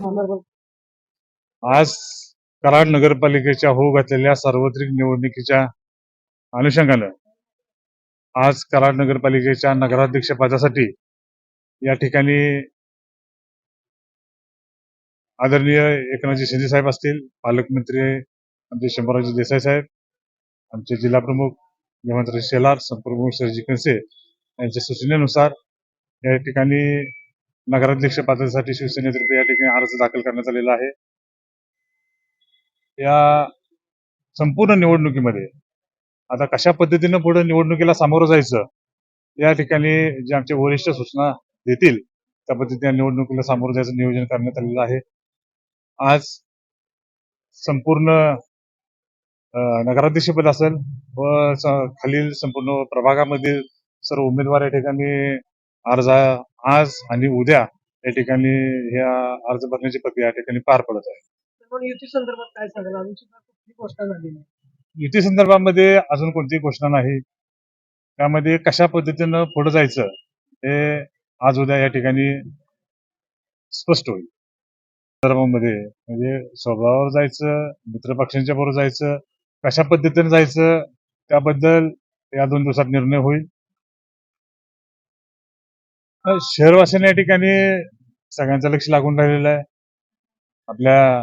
आज कराड नगरपालिकेच्या होऊ घातलेल्या सार्वत्रिक निवडणुकीच्या अनुषंगानं आज कराड नगरपालिकेच्या नगराध्यक्ष पदासाठी या ठिकाणी आदरणीय एकनाथजी शिंदे साहेब असतील पालकमंत्री आमचे शंभराजी देसाई साहेब आमचे जिल्हा प्रमुख हेमंतराज शेलार संप्रमुख सरजी कंसे यांच्या सूचनेनुसार या ठिकाणी नगराध्यक्ष पातळीसाठी शिवसेनेतर्फे या ठिकाणी अर्ज दाखल करण्यात आलेला आहे. या संपूर्ण निवडणुकीमध्ये आता कशा पद्धतीनं पुढे निवडणुकीला सामोरं जायचं या ठिकाणी जे आमचे वरिष्ठ सूचना देतील त्या पद्धतीने निवडणुकीला सामोरं जायचं नियोजन करण्यात आलेलं आहे. आज संपूर्ण नगराध्यक्षपद असेल व खालील संपूर्ण प्रभागामधील सर्व उमेदवार या ठिकाणी अर्ज आज आणि उद्या या ठिकाणी ह्या अर्ज भरण्याची प्रक्रिया या ठिकाणी पार पडत आहे. पण युती संदर्भात काय सांगाल? अजून सुद्धा कुठली घोषणा झाली नाही. युती संदर्भामध्ये अजून कोणतीही घोषणा नाही. त्यामध्ये कशा पद्धतीनं पुढे जायचं हे आज उद्या या ठिकाणी स्पष्ट होईल. संदर्भामध्ये म्हणजे स्वभावावर जायचं मित्रपक्षांच्या बरोबर जायचं कशा पद्धतीने जायचं त्याबद्दल या दोन दिवसात निर्णय होईल. शहरवासियांना या ठिकाणी सगळ्यांचं लक्ष लागून राहिलेलं आहे. आपल्या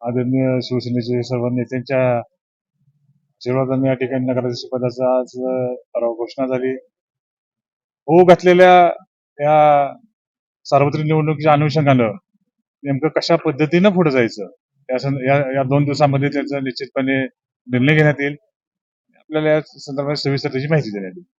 आदरणीय शिवसेनेचे सर्व नेत्यांच्या आशीर्वादाने या ठिकाणी नगराध्यक्ष पदाचा आज परवा घोषणा झाली. होऊ घातलेल्या या सार्वत्रिक निवडणुकीच्या अनुषंगानं नेमकं कशा पद्धतीनं पुढे जायचं? या सं- या या दोन दिवसामध्ये त्याचा निश्चितपणे निर्णय घेण्यात येईल. आपल्याला या संदर्भात सविस्तर त्याची माहिती देण्यात येईल.